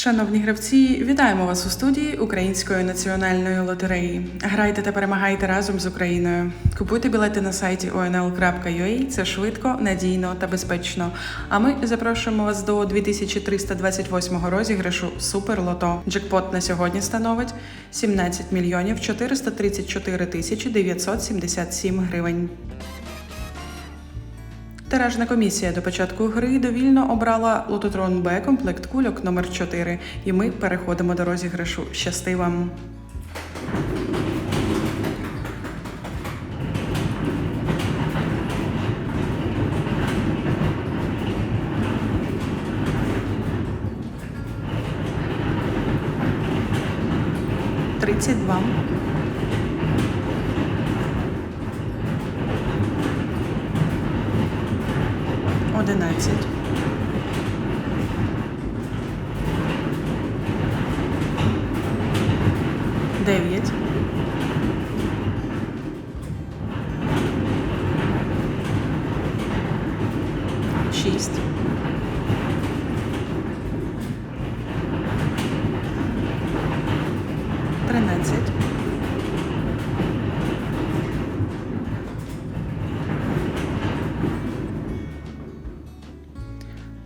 Шановні гравці, вітаємо вас у студії Української національної лотереї. Грайте та перемагайте разом з Україною. Купуйте білети на сайті onl.ua. Це швидко, надійно та безпечно. А ми запрошуємо вас до 2328 розіграшу Супер Лото. Джекпот на сьогодні становить 17 мільйонів 434 тисячі 977 гривень. Тиражна комісія до початку гри довільно обрала лототрон Б комплект кульок номер 4 і ми переходимо до розіграшу. Щасти вам! Тридцять два. Одинадцять. Дев'ять. Шість.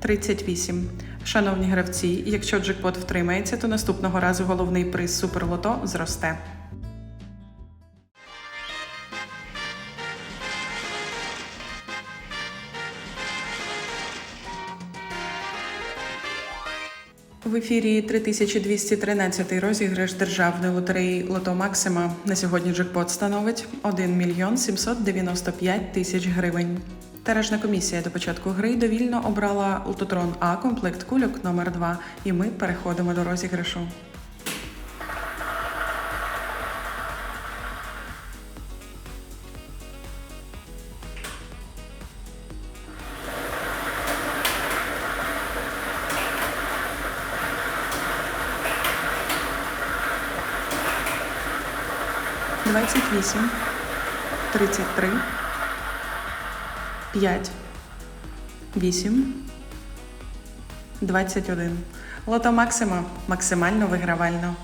38. Шановні гравці, якщо джекпот втримається, то наступного разу головний приз суперлото зросте. В ефірі 3213 розіграш державної лотереї Лото Максима. На сьогодні джекпот становить 1 мільйон 795 тисяч гривень. Тиражна комісія до початку гри довільно обрала лототрон А комплект кульок номер 2 і ми переходимо до розіграшу. Двадцять вісім, тридцять три, п'ять, вісім, двадцять один. Лото Максима максимально вигравально.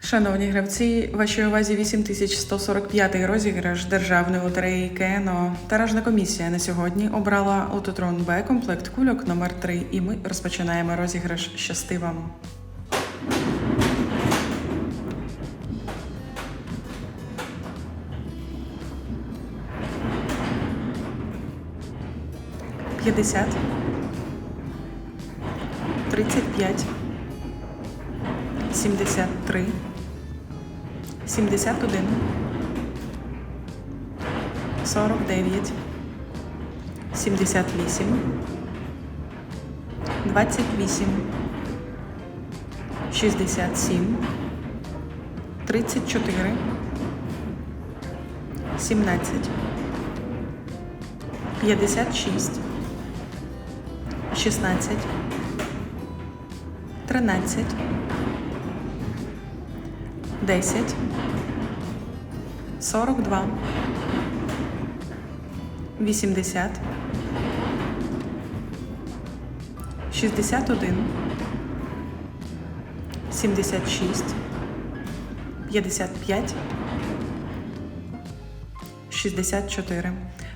Шановні гравці, вашій увазі 8145 розіграш державної лотереї КНО. Таражна комісія на сьогодні обрала лототрон Б комплект кульок номер 3 і ми розпочинаємо розіграш щасти вам. П'ятдесят. Тридцять п'ять. Сімдесят три. Сімдесят один. Сорок дев'ять. Сімдесят вісім. Двадцять вісім. Шістдесят сім. Тридцять чотири. Сімнадцять. П'ятдесят шість. Шістнадцять. Тринадцять. Десять. Сорок два. Вісімдесят. Шістдесят один. Сімдесят шість. П'ятдесят п'ять. 64.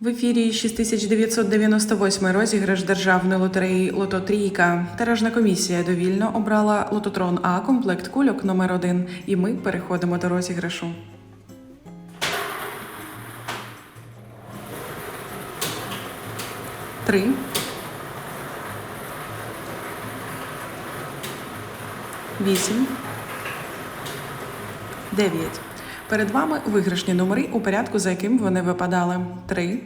В ефірі 6998 розіграш державної лотереї Лото Трійка. Тиражна комісія довільно обрала лототрон А комплект кульок номер 1 і ми переходимо до розіграшу. Три. Вісім. Дев'ять. Перед вами виграшні номери у порядку, за яким вони випадали. 3,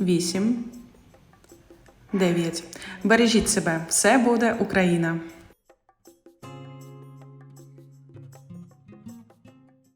8, 9. Бережіть себе, все буде Україна.